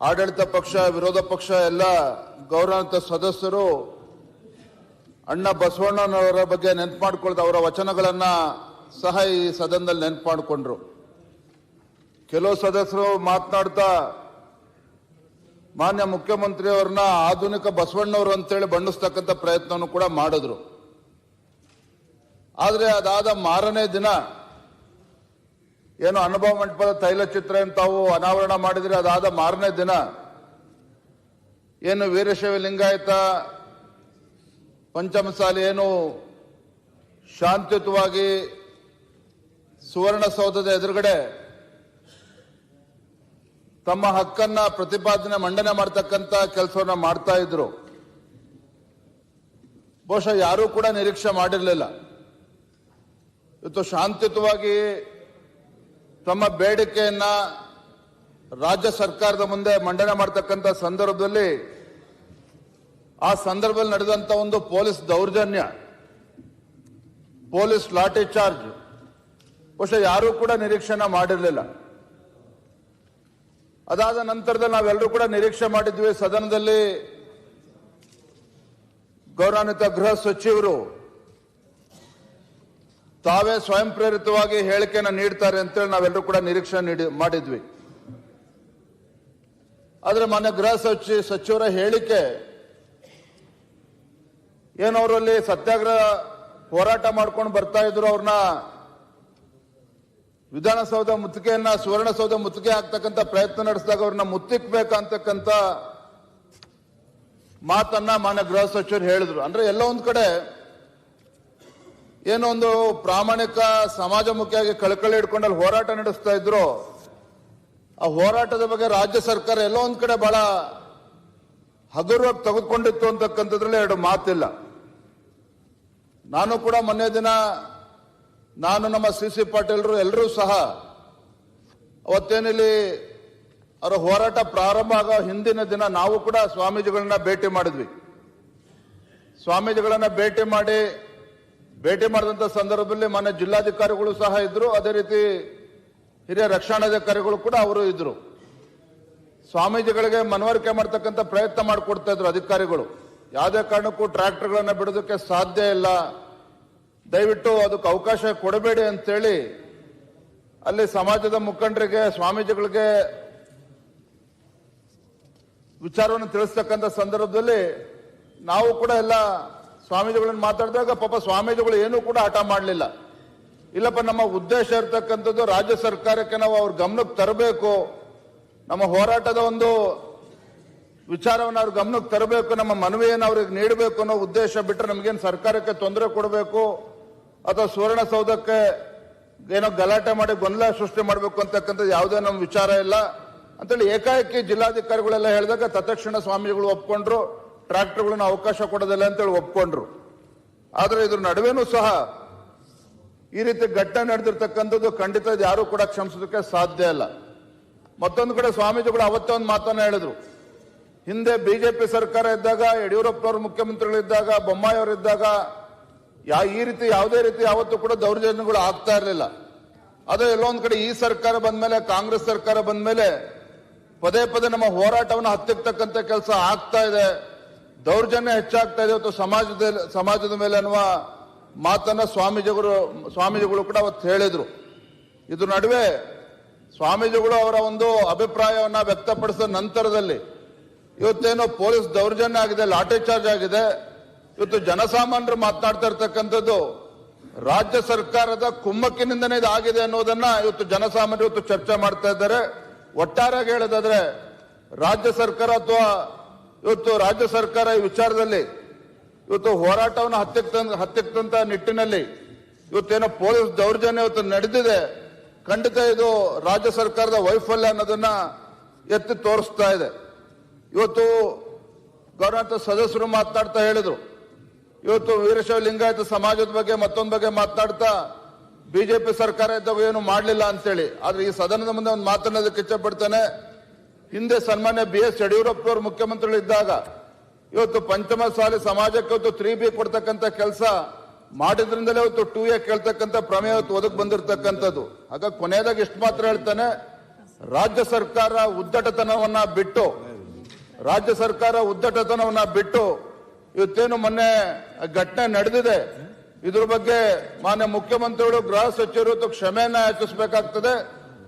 ಆಡಳಿತ ಪಕ್ಷ, ವಿರೋಧ ಪಕ್ಷ, ಎಲ್ಲ ಗೌರವಾಂತ ಸದಸ್ಯರು, ಅಣ್ಣ ಬಸವಣ್ಣನವರ ಬಗ್ಗೆ ನೆನ್ಪು ಮಾಡ್ಕೊಳ್ದು ಅವರ ವಚನಗಳನ್ನ ಸಹ ಈ ಸದನದಲ್ಲಿ ನೆನ್ಪು ಮಾಡಿಕೊಂಡ್ರು. ಕೆಲವು ಸದಸ್ಯರು ಮಾತನಾಡ್ತಾ, ಮಾನ್ಯ ಮುಖ್ಯಮಂತ್ರಿಯವ್ರನ್ನ ಆಧುನಿಕ ಬಸವಣ್ಣವರು ಅಂತೇಳಿ ಬಣ್ಣಿಸ್ತಕ್ಕಂಥ ಪ್ರಯತ್ನವನ್ನು ಕೂಡ ಮಾಡಿದ್ರು. ಆದ್ರೆ ಅದಾದ ಮಾರನೇ ದಿನ ಏನು ಅನುಭವ ಮಂಟಪದ ತೈಲ ಚಿತ್ರ ತಾವು ಅನಾವರಣ ಮಾಡಿದ್ರೆ ಅದಾದ ಮಾರನೇ ದಿನ. ಏನು ವೀರಶೈವ ಲಿಂಗಾಯತ ಪಂಚಮಸಾಲಿ ಏನು ಶಾಂತಿಯುತವಾಗಿ ಸುವರ್ಣಸೌಧದ ಎದುರುಗಡೆ ತಮ್ಮ ಹಕ್ಕನ್ನ ಪ್ರತಿಪಾದನೆ ಮಂಡನೆ ಮಾಡ್ತಕ್ಕಂಥ ಕೆಲಸವನ್ನ ಮಾಡ್ತಾ ಇದ್ರು. ಬಹುಶಃ ಯಾರೂ ಕೂಡ ನಿರೀಕ್ಷೆ ಮಾಡಿರಲಿಲ್ಲ. ಇವತ್ತು ಶಾಂತಿಯುತವಾಗಿ ತಮ್ಮ ಬೇಡಿಕೆಯನ್ನ ರಾಜ್ಯ ಸರ್ಕಾರದ ಮುಂದೆ ಮಂಡನೆ ಮಾಡತಕ್ಕಂತ ಸಂದರ್ಭದಲ್ಲಿ ಆ ಸಂದರ್ಭದಲ್ಲಿ ನಡೆದಂತ ಒಂದು ಪೊಲೀಸ್ ದೌರ್ಜನ್ಯ, ಪೊಲೀಸ್ ಲಾಠಿ ಚಾರ್ಜ್. ಬಹುಶಃ ಯಾರೂ ಕೂಡ ನಿರೀಕ್ಷೆನ ಮಾಡಿರಲಿಲ್ಲ. ಅದಾದ ನಂತರದಲ್ಲಿ ನಾವೆಲ್ಲರೂ ಕೂಡ ನಿರೀಕ್ಷೆ ಮಾಡಿದ್ವಿ. ಸದನದಲ್ಲಿ ಗೌರವಾನ್ವಿತ ಗೃಹ ಸಚಿವರು ತಾವೇ ಸ್ವಯಂ ಪ್ರೇರಿತವಾಗಿ ಹೇಳಿಕೆಯನ್ನು ನೀಡ್ತಾರೆ ಅಂತೇಳಿ ನಾವೆಲ್ಲರೂ ಕೂಡ ನಿರೀಕ್ಷೆ ನೀಡಿ ಮಾಡಿದ್ವಿ. ಆದರೆ ಮಾನ್ಯ ಗೃಹ ಸಚಿವ ಸಚಿವರ ಹೇಳಿಕೆ ಏನವರಲ್ಲಿ ಸತ್ಯಾಗ್ರಹ ಹೋರಾಟ ಮಾಡ್ಕೊಂಡು ಬರ್ತಾ ಇದ್ರು ಅವ್ರನ್ನ ವಿಧಾನಸೌಧ ಮುತ್ತಿಗೆಯನ್ನ, ಸುವರ್ಣಸೌಧ ಮುತ್ತಿಗೆ ಆಗ್ತಕ್ಕಂಥ ಪ್ರಯತ್ನ ನಡೆಸಿದಾಗ ಅವ್ರನ್ನ ಮುತ್ತಿಕ್ಬೇಕಂತಕ್ಕಂಥ ಮಾತನ್ನ ಮಾನ್ಯ ಗೃಹ ಸಚಿವರು ಹೇಳಿದ್ರು. ಅಂದ್ರೆ ಎಲ್ಲ ಒಂದ್ ಕಡೆ ಏನೋ ಒಂದು ಪ್ರಾಮಾಣಿಕ ಸಮಾಜಮುಖಿಯಾಗಿ ಕಳಕಳಿ ಹಿಡ್ಕೊಂಡು ಅಲ್ಲಿ ಹೋರಾಟ ನಡೆಸ್ತಾ ಇದ್ರು. ಆ ಹೋರಾಟದ ಬಗ್ಗೆ ರಾಜ್ಯ ಸರ್ಕಾರ ಎಲ್ಲೋ ಒಂದ್ ಕಡೆ ಬಹಳ ಹಗುರವಾಗಿ ತೆಗೆದುಕೊಂಡಿತ್ತು ಅಂತಕ್ಕಂಥದ್ರಲ್ಲಿ ಎರಡು ಮಾತಿಲ್ಲ. ನಾನು ಕೂಡ ಮೊನ್ನೆ ದಿನ ನಾನು ನಮ್ಮ ಸಿ ಸಿ ಪಾಟೀಲ್ರು ಎಲ್ಲರೂ ಸಹ ಅವತ್ತೇನಿಲ್ಲಿ ಅವರ ಹೋರಾಟ ಪ್ರಾರಂಭ ಆಗೋ ಹಿಂದಿನ ದಿನ ನಾವು ಕೂಡ ಸ್ವಾಮೀಜಿಗಳನ್ನ ಭೇಟಿ ಮಾಡಿದ್ವಿ. ಸ್ವಾಮೀಜಿಗಳನ್ನ ಭೇಟಿ ಮಾಡಿ ಭೇಟಿ ಮಾಡಿದಂಥ ಸಂದರ್ಭದಲ್ಲಿ ಮನೆ ಜಿಲ್ಲಾಧಿಕಾರಿಗಳು ಸಹ ಇದ್ರು. ಅದೇ ರೀತಿ ಹಿರಿಯ ರಕ್ಷಣಾಧಿಕಾರಿಗಳು ಕೂಡ ಅವರು ಇದ್ರು. ಸ್ವಾಮೀಜಿಗಳಿಗೆ ಮನವರಿಕೆ ಮಾಡ್ತಕ್ಕಂಥ ಪ್ರಯತ್ನ ಮಾಡಿಕೊಡ್ತಾ ಇದ್ರು ಅಧಿಕಾರಿಗಳು. ಯಾವುದೇ ಕಾರಣಕ್ಕೂ ಟ್ರ್ಯಾಕ್ಟರ್ಗಳನ್ನು ಬಿಡೋದಕ್ಕೆ ಸಾಧ್ಯ ಇಲ್ಲ. ದಯವಿಟ್ಟು ಅದಕ್ಕೆ ಅವಕಾಶ ಕೊಡಬೇಡಿ ಅಂತೇಳಿ ಅಲ್ಲಿ ಸಮಾಜದ ಮುಖಂಡರಿಗೆ, ಸ್ವಾಮೀಜಿಗಳಿಗೆ ವಿಚಾರವನ್ನು ತಿಳಿಸ್ತಕ್ಕಂಥ ಸಂದರ್ಭದಲ್ಲಿ ನಾವು ಕೂಡ ಎಲ್ಲ ಸ್ವಾಮೀಜಿಗಳನ್ನ ಮಾತಾಡಿದಾಗ ಪಾಪ ಸ್ವಾಮೀಜಿಗಳು ಏನೂ ಕೂಡ ಹಠ ಮಾಡಲಿಲ್ಲ. ಇಲ್ಲಪ್ಪ, ನಮ್ಮ ಉದ್ದೇಶ ಇರ್ತಕ್ಕಂಥದ್ದು ರಾಜ್ಯ ಸರ್ಕಾರಕ್ಕೆ ನಾವು ಅವ್ರ ಗಮನಕ್ಕೆ ತರಬೇಕು. ನಮ್ಮ ಹೋರಾಟದ ಒಂದು ವಿಚಾರವನ್ನು ಅವ್ರ ಗಮನಕ್ಕೆ ತರಬೇಕು, ನಮ್ಮ ಮನವಿಯನ್ನು ಅವ್ರಿಗೆ ನೀಡಬೇಕು ಅನ್ನೋ ಉದ್ದೇಶ ಬಿಟ್ಟರೆ ನಮಗೇನು ಸರ್ಕಾರಕ್ಕೆ ತೊಂದರೆ ಕೊಡಬೇಕು? ಅಥವಾ ಸುವರ್ಣಸೌಧಕ್ಕೆ ಏನೋ ಗಲಾಟೆ ಮಾಡಿ ಗೊಂದಲ ಸೃಷ್ಟಿ ಮಾಡಬೇಕು ಅಂತಕ್ಕಂಥದ್ದು ಯಾವುದೇ ನಮ್ಮ ವಿಚಾರ ಇಲ್ಲ. ಅಂತೇಳಿ ಏಕಾಏಕಿ ಜಿಲ್ಲಾಧಿಕಾರಿಗಳೆಲ್ಲ ಹೇಳಿದಾಗ ತತ್ಕ್ಷಣ ಸ್ವಾಮೀಜಿಗಳು ಒಪ್ಕೊಂಡ್ರು. ಟ್ರಾಕ್ಟರ್ಗಳನ್ನ ಅವಕಾಶ ಕೊಡೋದಿಲ್ಲ ಅಂತೇಳಿ ಒಪ್ಕೊಂಡ್ರು. ಆದ್ರೆ ಇದ್ರ ನಡುವೆನೂ ಸಹ ಈ ರೀತಿ ಘಟನೆ ನಡೆದಿರ್ತಕ್ಕಂಥದ್ದು ಖಂಡಿತ ಯಾರು ಕೂಡ ಕ್ಷಮಿಸೋದಕ್ಕೆ ಸಾಧ್ಯ ಇಲ್ಲ. ಮತ್ತೊಂದು ಕಡೆ ಸ್ವಾಮೀಜಿಗಳು ಅವತ್ತೇ ಒಂದು ಮಾತನ್ನ ಹೇಳಿದ್ರು. ಹಿಂದೆ ಬಿಜೆಪಿ ಸರ್ಕಾರ ಇದ್ದಾಗ ಮುಖ್ಯಮಂತ್ರಿಗಳಿದ್ದಾಗ ಬೊಮ್ಮಾಯಿ ಅವರು ಇದ್ದಾಗ ಯಾ ಈ ರೀತಿ ಯಾವುದೇ ರೀತಿ ಯಾವತ್ತೂ ಕೂಡ ದೌರ್ಜನ್ಯಗಳು ಆಗ್ತಾ ಇರಲಿಲ್ಲ. ಅದೇ ಎಲ್ಲೊಂದು ಕಡೆ ಈ ಸರ್ಕಾರ ಬಂದ ಮೇಲೆ ಕಾಂಗ್ರೆಸ್ ಸರ್ಕಾರ ಬಂದ ಮೇಲೆ ಪದೇ ಪದೇ ನಮ್ಮ ಹೋರಾಟವನ್ನು ಹತ್ತಿರ್ತಕ್ಕಂಥ ಕೆಲಸ ಆಗ್ತಾ ಇದೆ. ದೌರ್ಜನ್ಯ ಹೆಚ್ಚಾಗ್ತಾ ಇದೆ ಇವತ್ತು ಸಮಾಜದ ಸಮಾಜದ ಮೇಲೆ ಅನ್ನುವ ಮಾತನ್ನ ಸ್ವಾಮೀಜಿಗಳು ಸ್ವಾಮೀಜಿಗಳು ಕೂಡ ಅವತ್ತು ಹೇಳಿದ್ರು. ಇದ್ರ ನಡುವೆ ಸ್ವಾಮೀಜಿಗಳು ಅವರ ಒಂದು ಅಭಿಪ್ರಾಯವನ್ನ ವ್ಯಕ್ತಪಡಿಸಿದ ನಂತರದಲ್ಲಿ ಇವತ್ತೇನೋ ಪೊಲೀಸ್ ದೌರ್ಜನ್ಯ ಆಗಿದೆ, ಲಾಠಿ ಚಾರ್ಜ್ ಆಗಿದೆ, ಇವತ್ತು ಜನಸಾಮಾನ್ಯರು ಮಾತನಾಡ್ತಾ ಇರ್ತಕ್ಕಂಥದ್ದು ರಾಜ್ಯ ಸರ್ಕಾರದ ಕುಮ್ಮಕ್ಕಿನಿಂದನೇ ಇದು ಆಗಿದೆ ಅನ್ನೋದನ್ನ ಇವತ್ತು ಜನಸಾಮಾನ್ಯರು ಇವತ್ತು ಚರ್ಚೆ ಮಾಡ್ತಾ ಇದ್ದಾರೆ. ಒಟ್ಟಾರೆಯಾಗಿ ಹೇಳೋದಾದ್ರೆ ರಾಜ್ಯ ಸರ್ಕಾರ ಅಥವಾ ಇವತ್ತು ರಾಜ್ಯ ಸರ್ಕಾರ ಈ ವಿಚಾರದಲ್ಲಿ ಇವತ್ತು ಹೋರಾಟವನ್ನು ಹತ್ತಿಕ್ತ ತಂತ ನಿಟ್ಟಿನಲ್ಲಿ ಇವತ್ತೇನೋ ಪೊಲೀಸ್ ದೌರ್ಜನ್ಯ ಇವತ್ತು ನಡೆದಿದೆ. ಖಂಡಿತ ಇದು ರಾಜ್ಯ ಸರ್ಕಾರದ ವೈಫಲ್ಯ ಅನ್ನೋದನ್ನ ಎತ್ತಿ ತೋರಿಸ್ತಾ ಇದೆ. ಇವತ್ತು ಗೌರವಂತ ಸದಸ್ಯರು ಮಾತನಾಡ್ತಾ ಹೇಳಿದ್ರು. ಇವತ್ತು ವೀರಶೈವ ಲಿಂಗಾಯತ ಸಮಾಜದ ಬಗ್ಗೆ ಮತ್ತೊಂದು ಬಗ್ಗೆ ಮಾತನಾಡ್ತಾ ಬಿಜೆಪಿ ಸರ್ಕಾರ ಇದ್ದಾಗ ಏನು ಮಾಡಲಿಲ್ಲ ಅಂತೇಳಿ. ಆದ್ರೆ ಈ ಸದನದ ಮುಂದೆ ಒಂದು ಮಾತನ್ನೋದಕ್ಕೆ ಇಚ್ಛಪಡ್ತೇನೆ ಹಿಂದೆ ಸನ್ಮಾನ್ಯ ಬಿ ಎಸ್ ಯಡಿಯೂರಪ್ಪನವರು ಮುಖ್ಯಮಂತ್ರಿಗಳು ಇದ್ದಾಗ ಇವತ್ತು ಪಂಚಮ ಸಾಲಿ ಸಮಾಜಕ್ಕೆ ಇವತ್ತು ತ್ರೀ ಬಿ ಕೊಡ್ತಕ್ಕಂಥ ಕೆಲಸ ಮಾಡಿದ್ರಿಂದಲೇ ಇವತ್ತು ಟೂ ಎ ಕೇಳ್ತಕ್ಕಂಥ ಪ್ರಮೇಯ ಇವತ್ತು ಒದಗಿ ಬಂದಿರತಕ್ಕಂಥದ್ದು. ಆಗ ಕೊನೆಯದಾಗ ಇಷ್ಟು ಮಾತ್ರ ಹೇಳ್ತಾನೆ, ರಾಜ್ಯ ಸರ್ಕಾರ ಉದ್ದಟತನವನ್ನ ಬಿಟ್ಟು, ರಾಜ್ಯ ಸರ್ಕಾರ ಉದ್ದಟತನವನ್ನ ಬಿಟ್ಟು ಇವತ್ತೇನು ಮೊನ್ನೆ ಘಟನೆ ನಡೆದಿದೆ. ಇದ್ರ ಬಗ್ಗೆ ಮಾನ್ಯ ಮುಖ್ಯಮಂತ್ರಿಗಳು, ಗೃಹ ಸಚಿವರು ಕ್ಷಮೆಯನ್ನ ಯಾಚಿಸಬೇಕಾಗ್ತದೆ.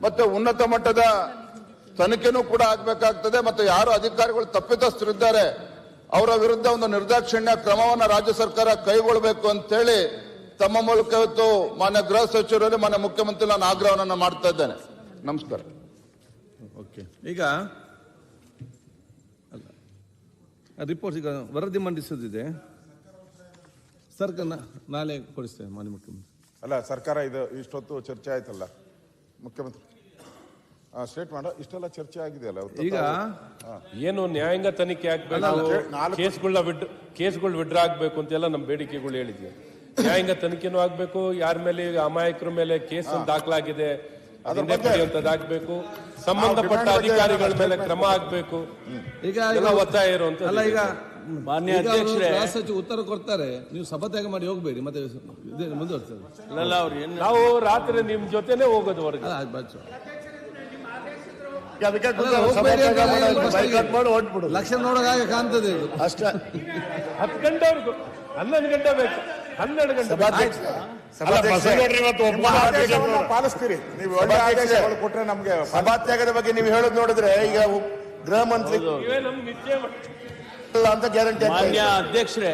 ಮತ್ತೆ ಉನ್ನತ ಮಟ್ಟದ ತನಿಖೆನೂ ಕೂಡ ಆಗ್ಬೇಕಾಗ್ತದೆ ಮತ್ತು ಯಾರು ಅಧಿಕಾರಿಗಳು ತಪ್ಪಿತಸ್ಥರಿದ್ದಾರೆ ಅವರ ವಿರುದ್ಧ ಒಂದು ನಿರ್ದಾಕ್ಷಿಣ್ಯ ಕ್ರಮವನ್ನು ರಾಜ್ಯ ಸರ್ಕಾರ ಕೈಗೊಳ್ಳಬೇಕು ಅಂತೇಳಿ ತಮ್ಮ ಮೂಲಕ ಇವತ್ತು ಮಾನ್ಯ ಗೃಹ ಸಚಿವರಲ್ಲಿ ಮಾನ್ಯ ಮುಖ್ಯಮಂತ್ರಿ ನಾನು ಆಗ್ರಹವನ್ನು ಮಾಡ್ತಾ ಇದ್ದೇನೆ. ನಮಸ್ಕಾರ. ಓಕೆ. ಈಗ ಅಲ್ಲ ರಿಪೋರ್ಟ್ ಈಗ ವರದಿ ಮಂಡಿಸೋದಿದೆ. ಸರ್ಕಾರ ನಾ- ನಾಳೆ ಕೊಡಿಸ್ತೇನೆ ಮಾನ್ಯ ಮುಖ್ಯಮಂತ್ರಿ. ಅಲ್ಲ ಸರ್ಕಾರ ಇದು ಇಷ್ಟೊತ್ತು ಚರ್ಚೆ ಆಯ್ತಲ್ಲ ಮುಖ್ಯಮಂತ್ರಿ. ಸ್ಟೇಟ್ ಮಾಡ. ಇಷ್ಟೆಲ್ಲ ಚರ್ಚೆ ಆಗಿದೆ ಅಲ್ಲ ಈಗ ಏನು ನ್ಯಾಯಾಂಗ ತನಿಖೆ ಆಗ್ಬೇಕು? ನಾಲ್ಕು- ಕೇಸ್ಗಳನ್ನ ವಿಡ್ ಕೇಸ್ಗಳು ವಿಡ್ರಾ ಆಗ್ಬೇಕು ಅಂತೆಲ್ಲ ನಮ್ಮ ಬೇಡಿಕೆಗಳು ಹೇಳಿದ್ವಿ. ನ್ಯಾಯಾಂಗ ತನಿಖೆನೂ ಆಗ್ಬೇಕು ಯಾರ ಮೇಲೆ ಈಗ ಅಮಾಯಕರ ಮೇಲೆ ಕೇಸ್ ದಾಖಲಾಗಿದೆ ಅದನ್ನೇ ಪಡೆಯುವಂತದ್ದಾಗ್ಬೇಕು ಸಂಬಂಧಪಟ್ಟ ಅಧಿಕಾರಿಗಳ ಮೇಲೆ ಕ್ರಮ ಆಗ್ಬೇಕು. ಈಗ ಎಲ್ಲ ಒತ್ತಾಯ ಇರುವಂತ ಅಲ್ಲ ಈಗ ಮಾನ್ಯ ಅಧ್ಯಕ್ಷರೇ. ಸಚಿವ ಉತ್ತರ ಕೊಡ್ತಾರೆ. ನೀವು ಸಭಾತ್ಯಾಗ ಮಾಡಿ ಹೋಗ್ಬೇಡಿ ಮತ್ತೆ ಮುಂದುವರ್ತದೆ ಅಲ್ಲ ಅವ್ರು ಏನು ನಾವು ರಾತ್ರಿ ನಿಮ್ ಜೊತೆನೆ ಹೋಗೋದು ಅದಕ್ಕೆ ಬೈಕಟ್ ಮಾಡಿ ಹೊಟ್ಬಿಡು ಲಕ್ಷಣ ನೋಡೋಕೆ ಹಾಗೆ ಕಾಣ್ತದೆ ಇದು ಅಷ್ಟೇ. ಹತ್ತು ಗಂಟೆವರೆಗೂ ಹನ್ನೊಂದು ಗಂಟೆ ಬೇಕು. ಹನ್ನೆರಡು ಗಂಟೆ. ಪಾಲಿಸ್ತೀರಿ. ನೀವು ಕೊಟ್ರೆ ನಮ್ಗೆ ಸಭಾತ್ಯಾಗದ ಬಗ್ಗೆ ನೀವು ಹೇಳೋದು ನೋಡಿದ್ರೆ ಈಗ ಗೃಹ ಮಂತ್ರಿ ಅಂತ ಗ್ಯಾರಂಟಿ ಮಾನ್ಯ ಅಧ್ಯಕ್ಷರೇ